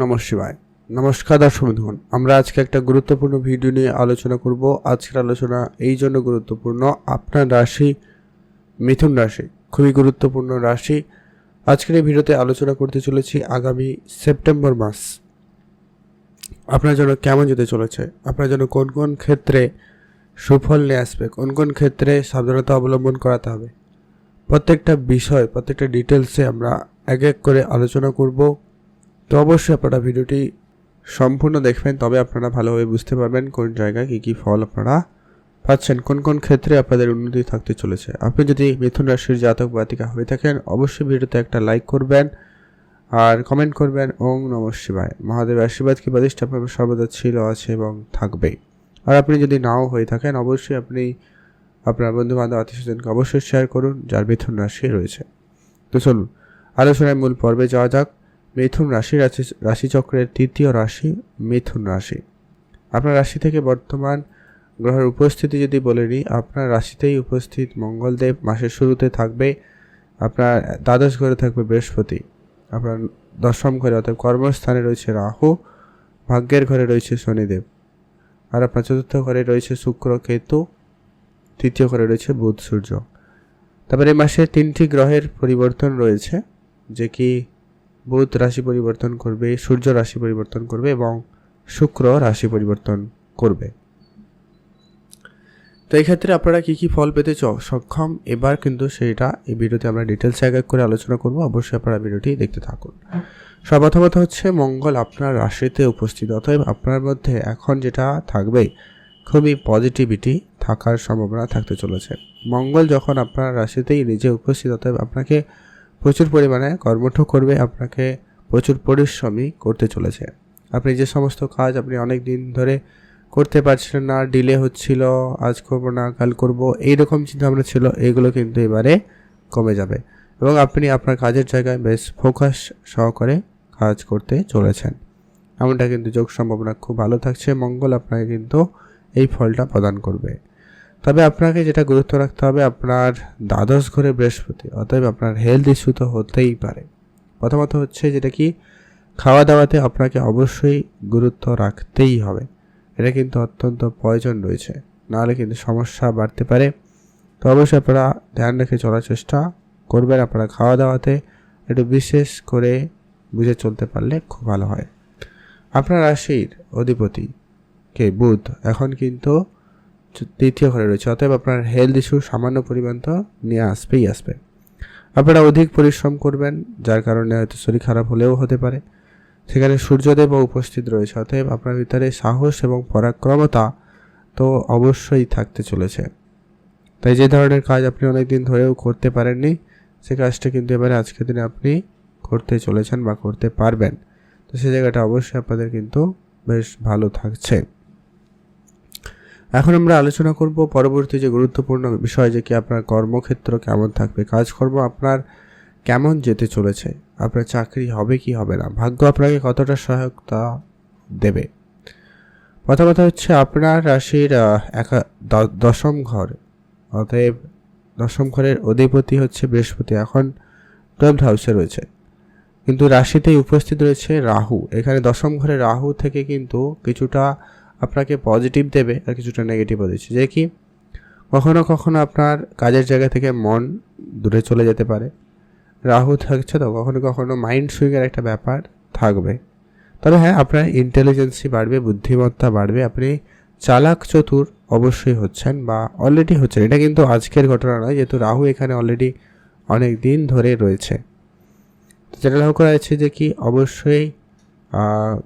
নম শিবায়। নমস্কার দর্শক বন্ধুগণ, আমরা আজকে একটা গুরুত্বপূর্ণ ভিডিও নিয়ে আলোচনা করব। আজকের আলোচনা এই জন্য গুরুত্বপূর্ণ, আপনার রাশি মিথুন রাশি, খুবই গুরুত্বপূর্ণ রাশি। আজকের এই ভিডিওতে আলোচনা করতে চলেছি আগামী সেপ্টেম্বর মাস। আপনার জন্য কেমন যেতে চলেছে? আপনার জন্য কোন কোন ক্ষেত্রে সুফল নিয়ে আসবে? কোন কোন ক্ষেত্রে সাবধানতা অবলম্বন করাতে হবে? প্রত্যেকটা বিষয়, প্রত্যেকটা ডিটেলসে আমরা এক এক করে আলোচনা করব। তো অবশ্যই আপনারা ভিডিওটি সম্পূর্ণ দেখবেন, তবে আপনারা ভালোভাবে বুঝতে পারবেন কোন জায়গায় কী কী ফল আপনারা পাচ্ছেন, কোন কোন ক্ষেত্রে আপনাদের উন্নতি থাকতে চলেছে। আপনি যদি মিথুন রাশির জাতক বাতিকা হয়ে থাকেন, অবশ্যই ভিডিওতে একটা লাইক করবেন আর কমেন্ট করবেন ওং নম শিবায়। মহাদেবের আশীর্বাদ কি বাদিষ্ট আপনার সর্বদা ছিল, আছে এবং থাকবে। আর আপনি যদি নাও হয়ে থাকেন, অবশ্যই আপনি আপনার বন্ধু বান্ধব আত্মীয় স্বজনকে অবশ্যই শেয়ার করুন, যার মিথুন রাশি রয়েছে। তো চলুন আলোচনায় মূল পর্বে যাওয়া যাক। মিথুন রাশি রাশি, রাশিচক্রের তৃতীয় রাশি মিথুন রাশি। আপনার রাশি থেকে বর্তমান গ্রহের উপস্থিতি যদি বলে নিই, আপনার রাশিতেই উপস্থিত মঙ্গলদেব মাসের শুরুতে থাকবে, আপনার দ্বাদশ ঘরে থাকবে বৃহস্পতি, আপনার দশম ঘরে অর্থাৎ কর্মস্থানে রয়েছে রাহু, ভাগ্যের ঘরে রয়েছে শনিদেব, আর আপনার চতুর্থ ঘরে রয়েছে শুক্র, কেতু, তৃতীয় ঘরে রয়েছে বুধ, সূর্য। তারপরে মাসে তিনটি গ্রহের পরিবর্তন রয়েছে, যে কি বুধ রাশি পরিবর্তন করবে, সূর্য রাশি পরিবর্তন করবে এবং শুক্র রাশি পরিবর্তন করবে। তো এই ক্ষেত্রে আপনারা কী কী ফল পেতে সক্ষম? এবার কিন্তু সেটা এই ভিডিওতে আমরা ডিটেলস এক এক করে আলোচনা করব, অবশ্যই আপনারা ভিডিওটি দেখতে থাকুন। সর্বপ্রথমত হচ্ছে মঙ্গল আপনার রাশিতে উপস্থিত, অতএব আপনার মধ্যে এখন যেটা থাকবে খুবই পজিটিভিটি থাকার সম্ভাবনা থাকতে চলেছে। মঙ্গল যখন আপনার রাশিতেই নিজে উপস্থিত, অতএব আপনাকে প্রচুর পরিমাণে কর্মঠ করবে, আপনাকে প্রচুর পরিশ্রমী করতে চলেছে। আপনি যে সমস্ত কাজ আপনি অনেক দিন ধরে করতে পারছিলেন না ডিলে হচ্ছিল, আজ করব না, কাল করব, এইরকম চিন্তাভাবনা ছিল, এগুলো কিন্তু এবারে কমে যাবে। এবং আপনি আপনার কাজের জায়গায় বেশ ফোকাস সহকারে কাজ করতে চলেছেন। এমনটা কিন্তু যোগ সম্ভাবনা খুব ভালো থাকছে, মঙ্গল আপনাকে কিন্তু এই ফলটা প্রদান করবে। তবে আপনাকে যেটা গুরুত্ব রাখতে হবে, আপনার দ্বাদশ ঘরে বৃহস্পতি, অতএব আপনার হেলথ ইস্যু তো হতেই পারে। প্রথমত হচ্ছে যেটা কি খাওয়া দাওয়াতে আপনাকে অবশ্যই গুরুত্ব রাখতেই হবে। এটা কিন্তু অত্যন্ত প্রয়োজন রয়েছে, নাহলে কিন্তু সমস্যা বাড়তে পারে। তো অবশ্যই আপনারা ধ্যান রেখে চলার চেষ্টা করবেন। আপনারা খাওয়া দাওয়াতে একটু বিশেষ করে বুঝে চলতে পারলে খুব ভালো হয়। আপনার রাশির অধিপতি কে? বুধ। এখন কিন্তু তৃতীয় ঘরে রয়েছে। অতএব আপনার হেলথ ইস্যু সামান্য পরিমাণ তো নিয়ে আসবেই আসবে। আপনারা অধিক পরিশ্রম করবেন, যার কারণে হয়তো শরীর খারাপ হলেও হতে পারে। সেখানে সূর্যদেবও উপস্থিত রয়েছে। অতএব আপনার ভিতরে সাহস এবং পরাক্রমতা তো অবশ্যই থাকতে চলেছে। তাই যে ধরনের কাজ আপনি অনেক দিন ধরেও করতে পারেননি, সে কাজটা কিন্তু এবারে আজকের দিনে আপনি করতে চলেছেন বা করতে পারবেন। তো সে জায়গাটা অবশ্যই আপনাদের কিন্তু বেশ ভালো থাকছে। এখন আমরা আলোচনা করব পরবর্তী যে গুরুত্বপূর্ণ বিষয় যে কি আপনার কর্মক্ষেত্র কেমন থাকবে, কাজকর্ম আপনার কেমন যেতে চলেছে, আপনার চাকরি হবে কি হবে না, ভাগ্য আপনাকে কতটা সহায়তা দেবে। প্রথম কথা হচ্ছে আপনার রাশির একা দশম ঘর, অতএব দশম ঘরের অধিপতি হচ্ছে বৃহস্পতি, এখন টুয়েলভ হাউসে রয়েছে। কিন্তু রাশিতেই উপস্থিত রয়েছে রাহু, এখানে দশম ঘরে রাহু থেকে কিন্তু কিছুটা আপনাকে পজিটিভ দেবে আর কিছুটা নেগেটিভও দিচ্ছে। যে কি? কখনো কখনো আপনার কাজের জায়গা থেকে মন দূরে চলে যেতে পারে। রাহু থাকছে তো, কখনো কখনো মাইন্ড সুইংয়ের একটা ব্যাপার থাকবে। তবে হ্যাঁ আপনার ইন্টেলিজেন্সি বাড়বে, বুদ্ধিমত্তা বাড়বে, আপনি চালাক চতুর অবশ্যই হচ্ছেন বা অলরেডি হচ্ছেন। এটা কিন্তু আজকের ঘটনা নয়, যেহেতু রাহু এখানে অলরেডি অনেক দিন ধরে রয়েছে। যেটা লক্ষ্য করা যাচ্ছে যে কি, অবশ্যই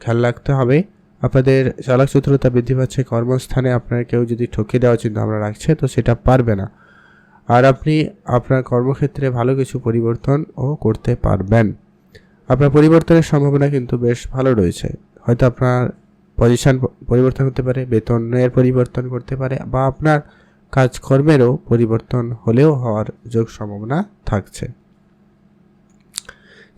খেয়াল রাখতে হবে আপনাদের চালাক চতুরতা বৃদ্ধি পাচ্ছে, কর্মস্থানে আপনার কেউ যদি ঠকিয়ে দেওয়ার চিন্তা আমরা রাখছে, তো সেটা পারবে না। আর আপনি আপনার কর্মক্ষেত্রে ভালো কিছু পরিবর্তনও করতে পারবেন। আপনার পরিবর্তনের সম্ভাবনা কিন্তু বেশ ভালো রয়েছে। হয়তো আপনার পজিশন পরিবর্তন হতে পারে, বেতনের পরিবর্তন করতে পারে, বা আপনার কাজকর্মেরও পরিবর্তন হলেও হওয়ার যোগ সম্ভাবনা থাকছে।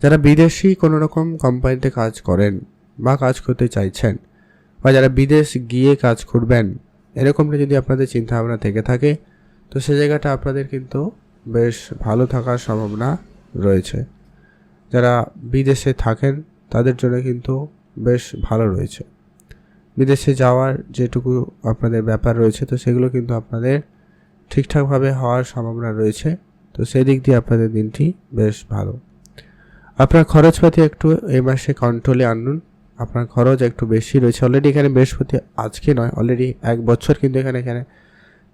যারা বিদেশি কোনো রকম কোম্পানিতে কাজ করেন বা কাজ করতে চাইছেন বা যারা বিদেশ গিয়ে কাজ করবেন, এরকমটা যদি আপনাদের চিন্তাভাবনা থেকে থাকে, তো সে জায়গাটা আপনাদের কিন্তু বেশ ভালো থাকার সম্ভাবনা রয়েছে। যারা বিদেশে থাকেন, তাদের জন্য কিন্তু বেশ ভালো রয়েছে। বিদেশে যাওয়ার যেটুকু আপনাদের ব্যাপার রয়েছে, তো সেগুলো কিন্তু আপনাদের ঠিকঠাকভাবে হওয়ার সম্ভাবনা রয়েছে। তো সেই দিক দিয়ে আপনাদের দিনটি বেশ ভালো। আপনার খরচপাতি একটু এই মাসে কন্ট্রোলে আনুন। আপনার খরচ একটু বেশি রয়েছে। অলরেডি এখানে বৃহস্পতি, আজকে নয় অলরেডি এক বছর কিন্তু এখানে এখানে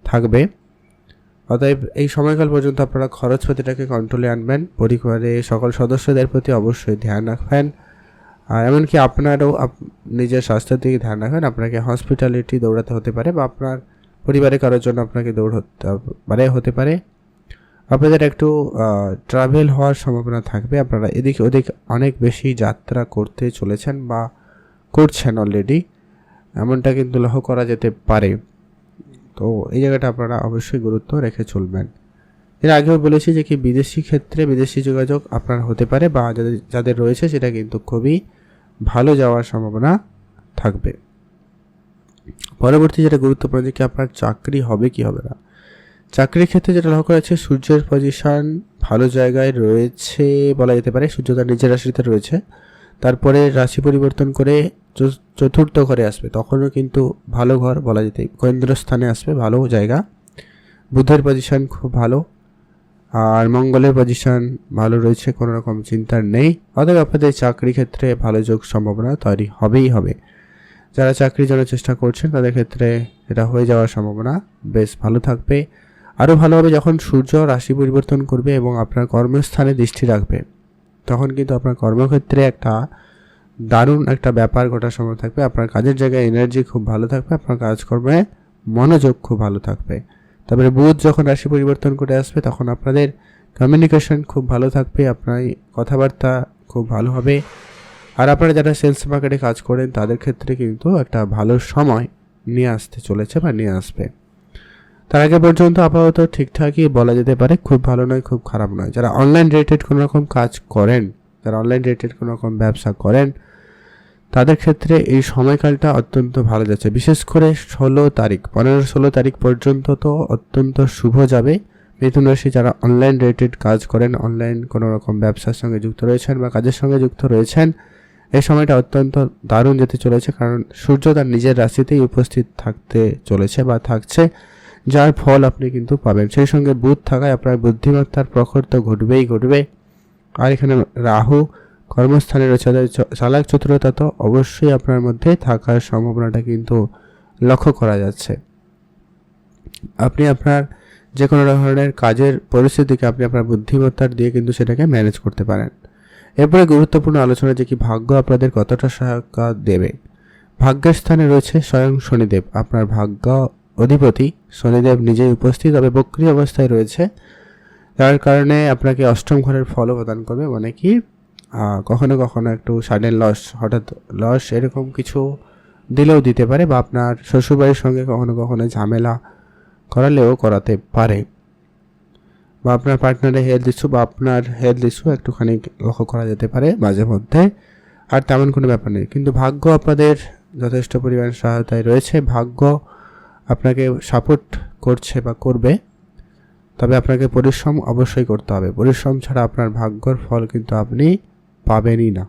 থাকবে। অতএব এই সময়কাল পর্যন্ত আপনারা খরচপাতিটাকে কন্ট্রোলে আনবেন। পরিবারে সকল সদস্যদের প্রতি অবশ্যই ধ্যান রাখবেন। আর এমনকি আপনারও নিজের স্বাস্থ্যের দিকে ধ্যান রাখবেন। আপনাকে হসপিটালিটি দৌড়াতে হতে পারে বা আপনার পরিবারে কারোর জন্য আপনাকে দৌড়তে পারে হতে পারে। আপনাদের একটু ট্রাভেল হওয়ার সম্ভাবনা থাকবে। আপনারা এদিকে ওদিক অনেক বেশি যাত্রা করতে চলেছেন বা করছেন অলরেডি এমনটা কিন্তু লক্ষ্য করা যেতে পারে। তো এই জায়গাটা আপনারা অবশ্যই গুরুত্ব রেখে চলবেন। এর আগেও বলেছি যে কি বিদেশি ক্ষেত্রে বিদেশি যোগাযোগ আপনার হতে পারে বা যাদের যাদের রয়েছে সেটা কিন্তু খুবই ভালো যাওয়ার সম্ভাবনা থাকবে। পরবর্তী যেটা গুরুত্বপূর্ণ যে কি আপনার চাকরি হবে, কি হবে না? চাকরির ক্ষেত্রে যেটা লক্ষ্য করা সূর্যের পজিশন ভালো জায়গায় রয়েছে বলা যেতে পারে, সূর্য তার নিজের রাশিতে রয়েছে। তারপরে রাশি পরিবর্তন করে চতুর্থ ঘরে আসবে, তখনও কিন্তু ভালো ঘর বলা যেতে, কেন্দ্রস্থানে আসবে, ভালো জায়গা। বুধের পজিশন খুব ভালো, আর মঙ্গলের পজিশন ভালো রয়েছে, কোনো রকম চিন্তার নেই। অতএব আপনাদের চাকরি ক্ষেত্রে ভালো যোগ সম্ভাবনা তৈরি হবেই হবে। যারা চাকরির জন্য চেষ্টা করছেন, তাদের ক্ষেত্রে এটা হয়ে যাওয়ার সম্ভাবনা। বেশ ভালো থাকবে। আরও ভালো হবে যখন সূর্য রাশি পরিবর্তন করবে এবং আপনার কর্মস্থানে দৃষ্টি রাখবে, তখন কিন্তু আপনার কর্মক্ষেত্রে একটা দারুণ একটা ব্যাপার ঘটার সময় থাকবে। আপনার কাজের জায়গায় এনার্জি খুব ভালো থাকবে, আপনার কাজকর্মে মনোযোগ খুব ভালো থাকবে। তারপরে বুধ যখন রাশি পরিবর্তন করে আসবে, তখন আপনাদের কমিউনিকেশন খুব ভালো থাকবে, আপনার কথাবার্তা খুব ভালো হবে। আর আপনারা যারা সেলস মার্কেটে কাজ করেন, তাদের ক্ষেত্রে কিন্তু একটা ভালো সময় নিয়ে আসতে চলেছে বা নিয়ে আসবে। তার আগে পর্যন্ত আপাতত ঠিকঠাকই বলা যেতে পারে, খুব ভালো নয়, খুব খারাপ নয়। যারা অনলাইন রিলেটেড কোনো রকম কাজ করেন, যারা অনলাইন রিলেটেড কোনো রকম ব্যবসা করেন, তাদের ক্ষেত্রে এই সময়কালটা অত্যন্ত ভালো যাচ্ছে। বিশেষ করে ষোলো তারিখ, পনেরো ষোলো তারিখ পর্যন্ত তো অত্যন্ত শুভ যাবে। মিথুন রাশি যারা অনলাইন রিলেটেড কাজ করেন অনলাইন কোনো রকম ব্যবসার সঙ্গে যুক্ত রয়েছেন বা কাজের সঙ্গে যুক্ত রয়েছেন, এই সময়টা অত্যন্ত দারুণ যেতে চলেছে। কারণ সূর্য তার নিজের রাশিতেই উপস্থিত থাকতে চলেছে বা থাকছে। যার ফল আপনি কিন্তু পাবেন। সেই সঙ্গে বুধ থাকায় আপনার বুদ্ধিমত্তার প্রখর তো ঘটবেই ঘটবে। আর এখানে রাহু কর্মস্থানে রয়েছে চালাক চতুরতা তো অবশ্যই আপনার মধ্যে থাকার সম্ভাবনাটা কিন্তু লক্ষ্য করা যাচ্ছে। আপনি আপনার যে কোনো ধরনের কাজের পরিস্থিতিকে আপনি আপনার বুদ্ধিমত্তার দিয়ে কিন্তু সেটাকে ম্যানেজ করতে পারেন। এরপরে গুরুত্বপূর্ণ আলোচনা যে কি ভাগ্য আপনাদের কতটা সহায়তা দেবে। ভাগ্যের স্থানে রয়েছে স্বয়ং শনিদেব। আপনার ভাগ্য অধিপতি শনিদেব নিজেই উপস্থিত, তবে বক্রিয় অবস্থায় রয়েছে। যার কারণে আপনাকে অষ্টম ঘরের ফলও প্রদান করবে মানে কি কখনো কখনো একটু সাডেন লস হঠাৎ লস এরকম কিছু দিলেও দিতে পারে বা আপনার শ্বশুরবাড়ির সঙ্গে কখনো কখনো ঝামেলা করালেও করাতে পারে। বা আপনার পার্টনারের হেলথ ইস্যু বা আপনার হেলথ ইস্যু একটুখানি লক্ষ্য করা যেতে পারে মাঝে মধ্যে, আর তেমন কোনো ব্যাপার নেই। কিন্তু ভাগ্য আপনাদের যথেষ্ট পরিমাণ সহায়তায় রয়েছে। ভাগ্য আপনাকে সাপোর্ট করছে বা করবে, তবে আপনাকে পরিশ্রম অবশ্যই করতে হবে। পরিশ্রম ছাড়া আপনার ভাগ্যর ফল কিন্তু আপনি পাবেনই না।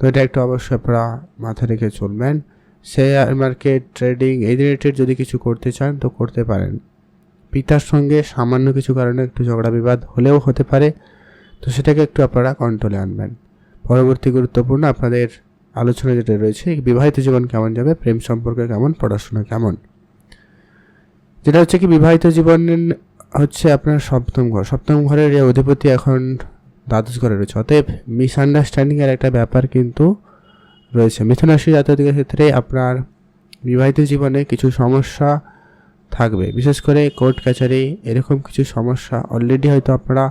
তো এটা একটু অবশ্যই আপনারা মাথায় রেখে চলবেন। শেয়ার মার্কেট, ট্রেডিং, এই রিলেটেড যদি কিছু করতে চান তো করতে পারেন। পিতার সঙ্গে সামান্য কিছু কারণে একটু ঝগড়া বিবাদ হলেও হতে পারে। তো সেটাকে একটু আপনারা কন্ট্রোলে আনবেন। পরবর্তী গুরুত্বপূর্ণ আপনাদের আলোচনা যেটা রয়েছে বিবাহিত জীবন কেমন যাবে, প্রেম সম্পর্কে কেমন, পড়াশোনা কেমন? যেটা হচ্ছে কি, বিবাহিত জীবন হচ্ছে আপনার সপ্তম ঘর। সপ্তম ঘরের যে অধিপতি এখন দ্বাদশ ঘরে রয়েছে। অতএব মিসআন্ডারস্ট্যান্ডিংয়ের একটা ব্যাপার কিন্তু রয়েছে। মিথুন রাশি ক্ষেত্রে আপনার বিবাহিত জীবনে কিছু সমস্যা থাকবে। বিশেষ করে কোর্ট কাছারি এরকম কিছু সমস্যা অলরেডি হয়তো আপনারা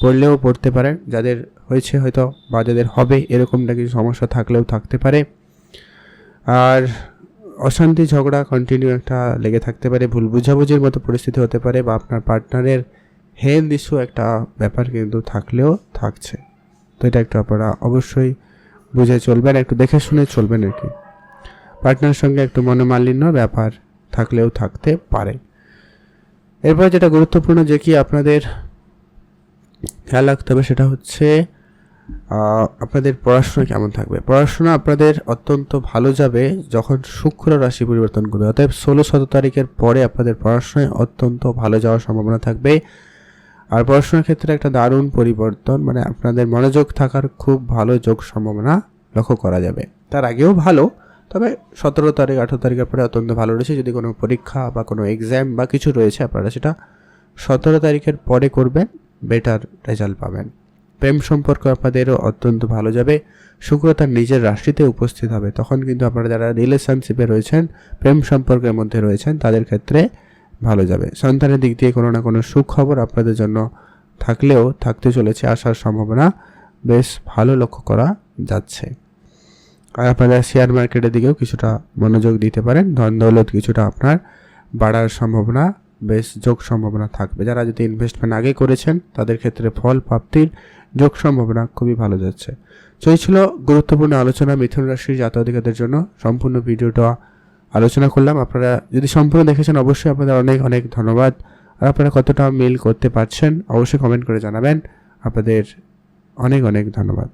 পড়লেও পড়তে পারেন যাদের হয়েছে হয়তো বা যাদের হবে এরকমটা কিছু সমস্যা থাকলেও থাকতে পারে। আর অশান্তি, ঝগড়া কন্টিনিউ একটা লেগে থাকতে পারে। ভুল বুঝাবুঝির মতো পরিস্থিতি হতে পারে বা আপনার পার্টনারের হেলথ ইস্যু একটা ব্যাপার কিন্তু থাকলেও থাকছে। তো এটা একটু আপনারা অবশ্যই বুঝে চলবেন, একটু দেখে শুনে চলবেন আর কি। পার্টনারের সঙ্গে একটু মনোমালিন্য ব্যাপার থাকলেও থাকতে পারে। এরপর যেটা গুরুত্বপূর্ণ যে কি আপনাদের খেয়াল রাখতে হবে, সেটা হচ্ছে আপনাদের পড়াশোনা কেমন থাকবে? পড়াশোনা আপনাদের অত্যন্ত ভালো যাবে যখন শুক্র রাশি পরিবর্তন করবে। অতএব ষোলো সতেরো তারিখের পরে আপনাদের পড়াশোনায় অত্যন্ত ভালো যাওয়ার সম্ভাবনা থাকবে। আর পড়াশোনার ক্ষেত্রে একটা দারুণ পরিবর্তন মানে আপনাদের মনোযোগ থাকার খুব ভালো যোগ সম্ভাবনা লক্ষ্য করা যাবে। তার আগেও ভালো, তবে সতেরো তারিখ, আঠেরো তারিখের পরে অত্যন্ত ভালো রয়েছে। যদি কোনো পরীক্ষা বা কোনো এক্সাম বা কিছু রয়েছে, আপনারা সেটা সতেরো তারিখের পরে করবেন। বেটার রেজাল্ট পাবেন। প্রেম সম্পর্ক আপনাদেরও অত্যন্ত ভালো যাবে। শুক্র তার নিজের রাশিতে উপস্থিত হবে। তখন কিন্তু আপনারা যারা রিলেশনশিপে রয়েছেন, প্রেম সম্পর্কের মধ্যে রয়েছেন, তাদের ক্ষেত্রে ভালো যাবে। সন্তানের দিক দিয়ে কোনো না কোনো সুখবর আপনাদের জন্য থাকলেও থাকতে চলেছে আসার সম্ভাবনা বেশ ভালো লক্ষ্য করা যাচ্ছে। আর আপনারা শেয়ার মার্কেটের দিকেও কিছুটা মনোযোগ দিতে পারেন। ধন দৌলত কিছুটা আপনার বাড়ার সম্ভাবনা বেশ যোগ সম্ভাবনা থাকবে। যারা যদি ইনভেস্টমেন্ট আগে করেছেন, তাদের ক্ষেত্রে ফল, প্রাপ্তির যোগ সম্ভাবনা খুবই ভালো যাচ্ছে। তো এই ছিল গুরুত্বপূর্ণ আলোচনা মিথুন রাশির জাতক জন্য। সম্পূর্ণ ভিডিওটা আলোচনা করলাম। আপনারা যদি সম্পূর্ণ দেখেছেন, অবশ্যই আপনাদের অনেক অনেক ধন্যবাদ। আর আপনারা কতটা মিল করতে পারছেন, অবশ্যই কমেন্ট করে জানাবেন। আপনাদের অনেক অনেক ধন্যবাদ।